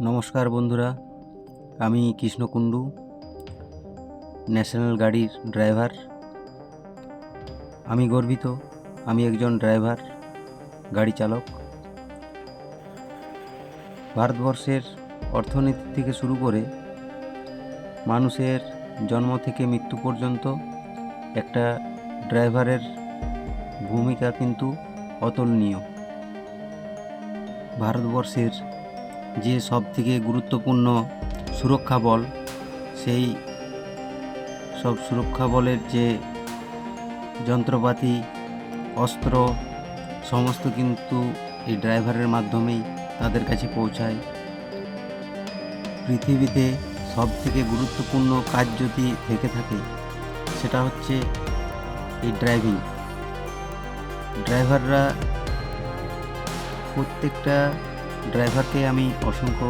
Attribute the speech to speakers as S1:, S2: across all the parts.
S1: নমস্কার বন্ধুরা, আমি কৃষ্ণকুণ্ডু, ন্যাশনাল গাড়ির ড্রাইভার। আমি গর্বিত, আমি একজন ড্রাইভার, গাড়ি চালক। ভারতবর্ষের অর্থনীতি থেকে শুরু করে মানুষের জন্ম থেকে মৃত্যু পর্যন্ত একটা ড্রাইভারের ভূমিকা কিন্তু অতুলনীয়। ভারতবর্ষের যে সব থেকে গুরুত্বপূর্ণ সুরক্ষা বল, সেই সব সুরক্ষা বলের যে যন্ত্রপাতি, অস্ত্র, সমস্ত কিন্তু এই ড্রাইভারের মাধ্যমেই তাদের কাছে পৌঁছায়। পৃথিবীতে সব থেকে গুরুত্বপূর্ণ কাজ যদি থেকে থাকে, সেটা হচ্ছে এই ড্রাইভিং। ড্রাইভাররা প্রত্যেকটা ড্রাইভারকে আমি অসংখ্য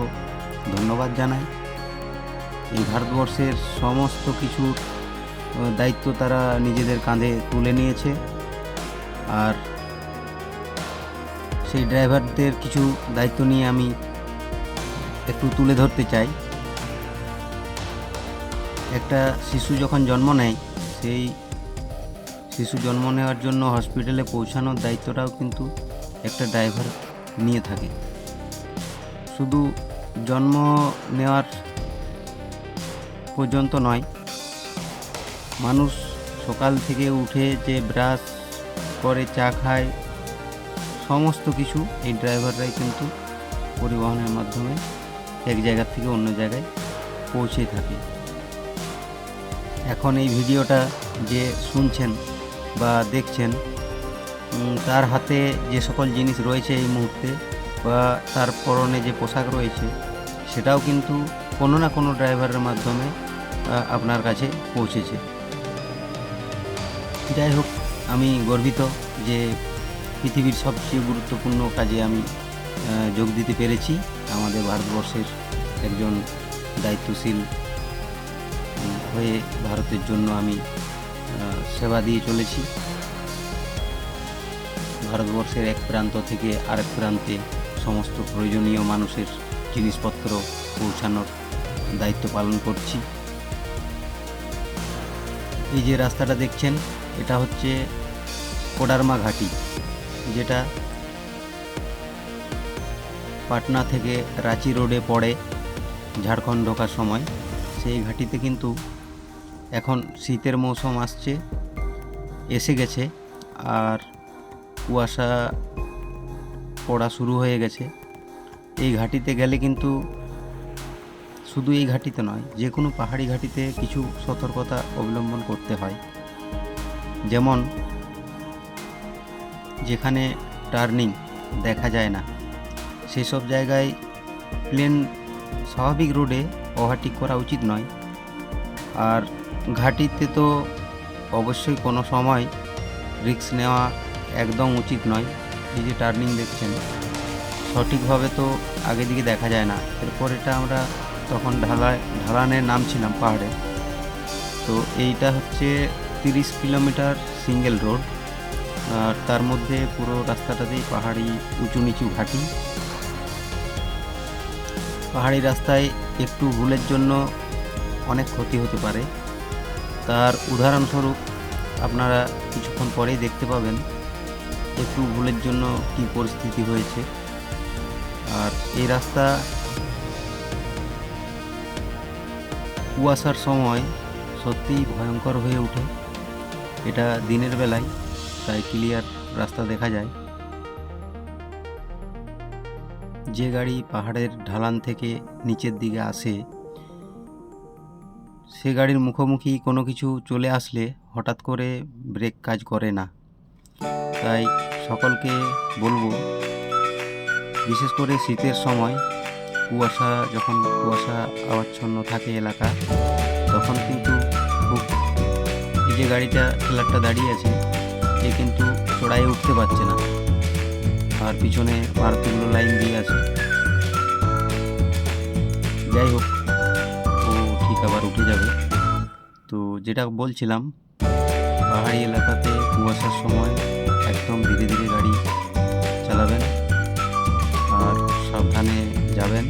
S1: ধন্যবাদ জানাই। এই ভারতবর্ষের সমস্ত কিছুর দায়িত্ব তারা নিজেদের কাঁধে তুলে নিয়েছে। আর সেই ড্রাইভারদের কিছু দায়িত্ব নিয়ে আমি একটু তুলে ধরতে চাই। একটা শিশু যখন জন্ম নেয়, সেই শিশু জন্ম নেওয়ার জন্য হসপিটালে পৌঁছানোর দায়িত্বটাও কিন্তু একটা ড্রাইভার নিয়ে থাকে। শুধু জন্ম নেওয়ার পর্যন্ত নয়, মানুষ সকাল থেকে উঠে যে ব্রাশ করে চা খায়, সমস্ত কিছু এই ড্রাইভাররাই কিন্তু পরিবহনের মাধ্যমে এক জায়গা থেকে অন্য জায়গায় পৌঁছে থাকে। এখন এই ভিডিওটা যে শুনছেন বা দেখছেন তার হাতে যে সকল জিনিস রয়েছে এই মুহূর্তে বা তার পরনে যে পোশাক রয়েছে, সেটাও কিন্তু কোনো না কোনো ড্রাইভারের মাধ্যমে আপনার কাছে পৌঁছেছে। যাই হোক, আমি গর্বিত যে পৃথিবীর সবচেয়ে গুরুত্বপূর্ণ কাজে আমি যোগ দিতে পেরেছি। আমাদের ভারতবর্ষের একজন দায়িত্বশীল হয়ে ভারতের জন্য আমি সেবা দিয়ে চলেছি। ভারতবর্ষের এক প্রান্ত থেকে আরেক প্রান্তে সমস্ত প্রয়োজনীয় মানুষের জিনিসপত্র পৌঁছানোর দায়িত্ব পালন করছি। এই যে রাস্তাটা দেখছেন, এটা হচ্ছে কোডারমা ঘাটি, যেটা পাটনা থেকে রাঁচি রোডে পড়ে, ঝাড়খণ্ড ঢোকার সময়। সেই ঘাটিতে কিন্তু এখন শীতের মৌসুম আসছে, এসে গেছে, আর কুয়াশা পড়া শুরু হয়ে গেছে। এই ঘাটিতে গেলে কিন্তু শুধু এই ঘাটিতে নয় যে কোনো পাহাড়ি ঘাটিতে কিছু সতর্কতা অবলম্বন করতে হয়। যেমন, যেখানে টার্নিং দেখা যায় না, সেসব জায়গায় প্লেন স্বাভাবিক রোডে ওভারটেক করা উচিত নয়। আর ঘাটিতে তো অবশ্যই কোনো সময় রিস্ক নেওয়া একদম উচিত নয়। এই যে টার্নিং দেখছেন, সঠিকভাবে তো আগে দিকে দেখা যায় না। এরপর এটা আমরা তখন ঢালায়, ঢালানের নামছিলাম পাহাড়ে। তো এইটা হচ্ছে তিরিশ কিলোমিটার সিঙ্গেল রোড। আর তার মধ্যে পুরো রাস্তাটাতেই পাহাড়ি উঁচু নিচু ঘাটি। পাহাড়ি রাস্তায় একটু ভুলের জন্য অনেক ক্ষতি হতে পারে। তার উদাহরণস্বরূপ আপনারা কিছুক্ষণ পরেই দেখতে পাবেন একটু ভুলের জন্য কী পরিস্থিতি হয়েছে। আর এই রাস্তা কুয়াশার সময় সত্যিই ভয়ঙ্কর হয়ে ওঠে। এটা দিনের বেলায়, তাই ক্লিয়ার রাস্তা দেখা যায়। যে গাড়ি পাহাড়ের ঢালান থেকে নিচের দিকে আসে, সে গাড়ির মুখোমুখি কোনো কিছু চলে আসলে হঠাৎ করে ব্রেক কাজ করে না। তাই সকলকে বলব, বিশেষ করে শীতের সময় কুয়াশা, যখন কুয়াশা আচ্ছন্ন থাকে এলাকা, তখন কিন্তু খুব এই যে গাড়িটা, ট্রেলারটা দাঁড়িয়ে আছে, এ কিন্তু চড়াইয়ে উঠতে পারছে না। আর পিছনে মারুতিগুলো লাইন দিয়ে আছে। যাই হোক, ও ঠিক আবার উঠে যাবে। তো যেটা বলছিলাম, পাহাড়ি এলাকাতে কুয়াশার সময় একদম ধীরে ধীরে গাড়ি চালাবেন আর সাবধানে যাবেন।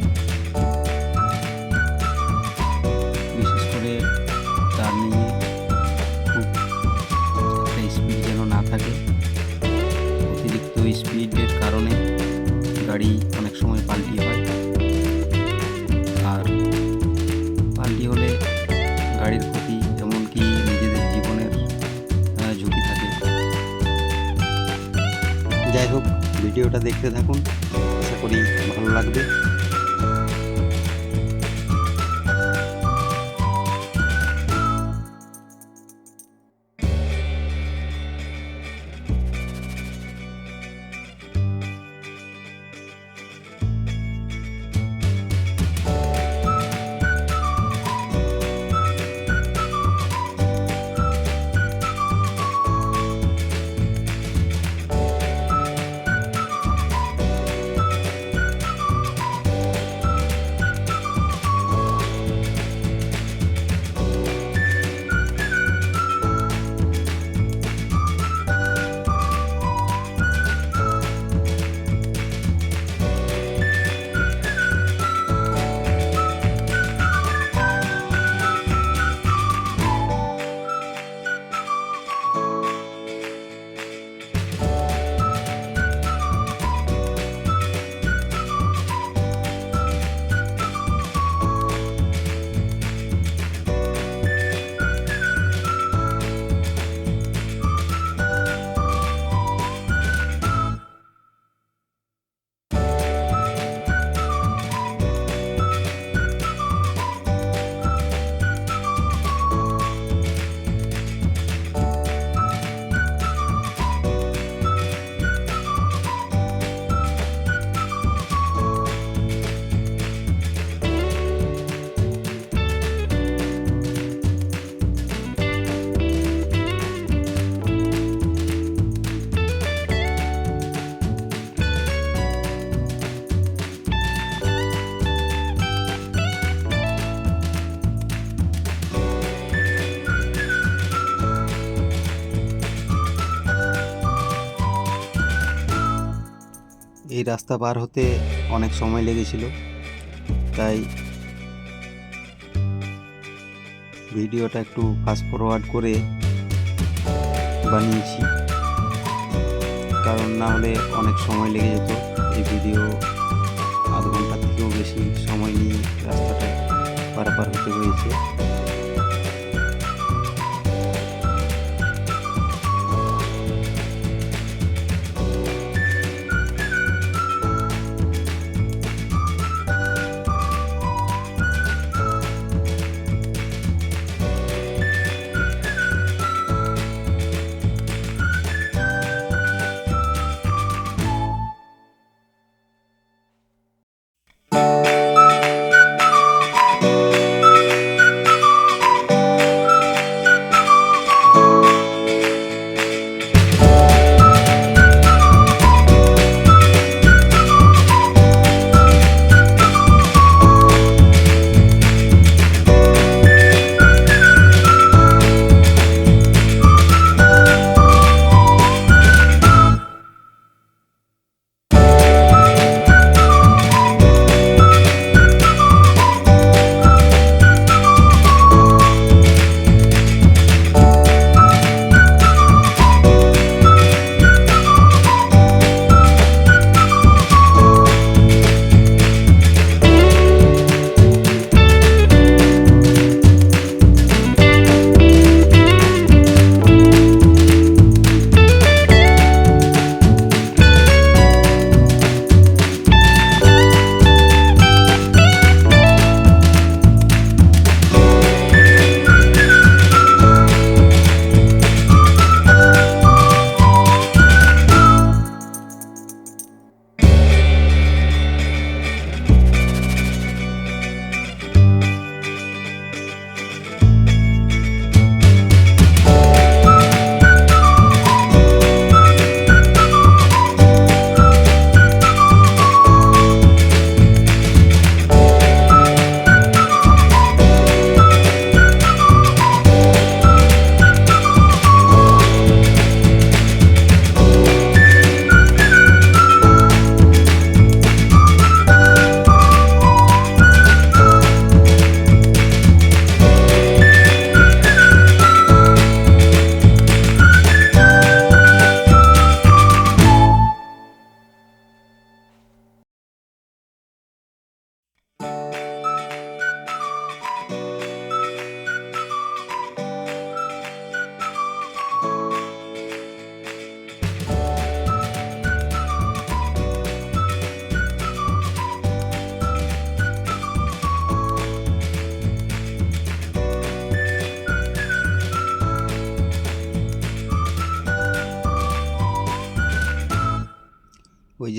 S1: যাই হোক ভিডিওটা দেখতে থাকুন। আশা করি ভালো লাগবে। এই রাস্তা পার হতে অনেক সময় লেগেছিল, তাই ভিডিওটা একটু ফাস্ট ফরওয়ার্ড করে বানিয়েছি। কারণ না হলে অনেক সময় লেগে যেত এই ভিডিও আধ ঘণ্টা থেকেও বেশি সময় নিয়ে রাস্তাটা পারাপার হতে হয়েছে।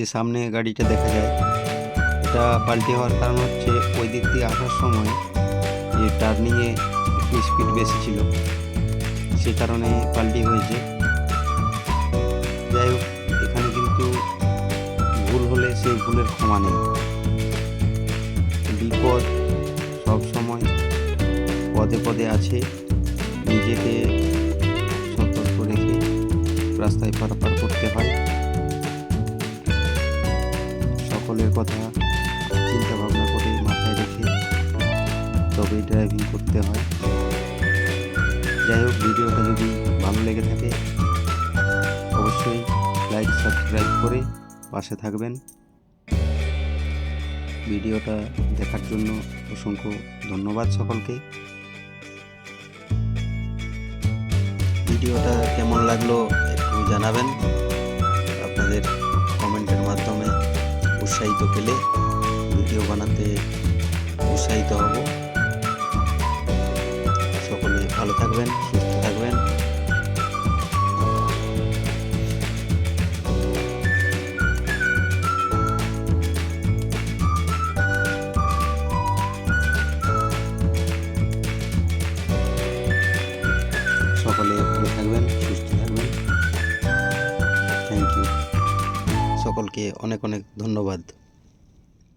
S1: যে সামনে গাড়িটা দেখা যায়, এটা পাল্টি হওয়ার কারণ হচ্ছে ওই দিক দিয়ে আসার সময় যে টার্নিংয়ে একটু স্পিড বেশি ছিল, সে কারণে পাল্টি হয়েছে। যাই হোক, এখানে কিন্তু ভুল হলে সেই ভুলের ক্ষমা নেই। বিপদ সব সময় পদে পদে আছে, নিজেকে সতর্ক রেখে রাস্তায় পারাপার করতে হয়। সকলের কথা, চিন্তা ভাবনা করে মাথায় রেখে তবেই ড্রাইভিং করতে হয়। যাই হোক ভিডিওটা যদি ভালো লেগে থাকে, অবশ্যই লাইক সাবস্ক্রাইব করে পাশে থাকবেন। ভিডিওটা দেখার জন্য অসংখ্য ধন্যবাদ সকলকে। ভিডিওটা কেমন লাগল একটু জানাবেন। আপনাদের কমেন্টের মাধ্যমে উৎসাহিত পেলে ভিডিও বানাতে উৎসাহিত হব। সকলে ভালো থাকবেন সুস্থ